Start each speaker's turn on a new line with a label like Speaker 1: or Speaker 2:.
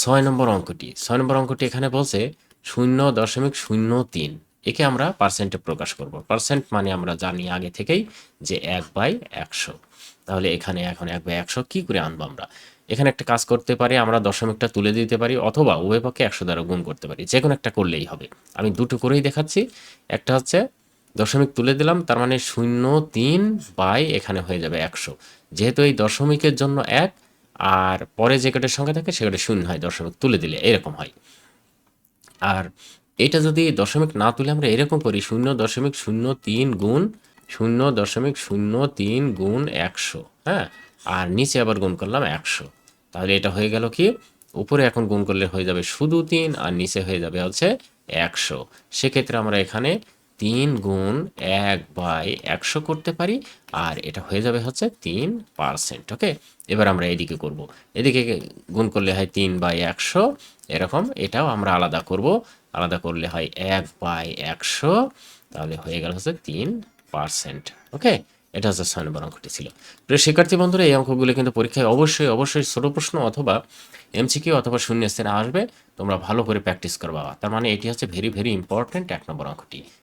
Speaker 1: ছয় নম্বর অঙ্কটি। ছয় নম্বর অঙ্কটি এখানে বলছে শূন্য দশমিক শূন্য তিন। একে আমরা পার্সেন্টে প্রকাশ করব। পার্সেন্ট মানে আমরা জানি আগে থেকেই যে এক বাই একশো। তাহলে এখানে এখন এক বাই একশো কী করে আনব আমরা? এখানে একটা কাজ করতে পারি, আমরা দশমিকটা তুলে দিতে পারি অথবা উভয় পক্ষে একশো দ্বারা গুণ করতে পারি। যে কোনো একটা করলেই হবে। আমি দুটো করেই দেখাচ্ছি। একটা হচ্ছে দশমিক তুলে দিলাম, তার মানে শূন্য তিন বাই এখানে হয়ে যাবে একশো। যেহেতু এই দশমিকের জন্য এক আর পরে যে কটার সংখ্যা থাকে সেটা শূন্য হয়, দশমিক তুলে দিলে এরকম হয়। আর এটা যদি দশমিক না তুলে আমরা এরকম করি, শূন্য দশমিক শূন্য তিন গুণ, শূন্য দশমিক শূন্য তিন গুণ একশো হ্যাঁ? আর নিচে আবার গুণ করলাম একশো। তাহলে এটা হয়ে গেল কি? উপরে এখন গুণ করলে হয়ে যাবে শুধু তিন, আর নিচে হয়ে যাবে হচ্ছে একশো। সেক্ষেত্রে আমরা এখানে তিন গুণ এক বাই একশো করতে পারি, আর এটা হয়ে যাবে হচ্ছে তিন পার্সেন্ট, ওকে? এবার আমরা এদিকে করব। এদিকে গুণ করলে হয় তিন বাই একশো, এরকম এটাও আমরা আলাদা করব। আলাদা করলে হয় এক বাই একশো, তাহলে হয়ে গেল হচ্ছে তিন পার্সেন্ট, ওকে? এটা হচ্ছে ছয় নম্বর অঙ্কটি ছিল। প্রিয় শিক্ষার্থী বন্ধুরা, এই অঙ্কগুলো কিন্তু পরীক্ষায় অবশ্যই অবশ্যই ছোট প্রশ্ন অথবা এমসিকিউ অথবা শূন্য স্থানে আসবে, তোমরা ভালো করে প্র্যাকটিস করবা। তার মানে এটি হচ্ছে ভেরি ভেরি ইম্পর্ট্যান্ট এক নম্বর অঙ্কটি।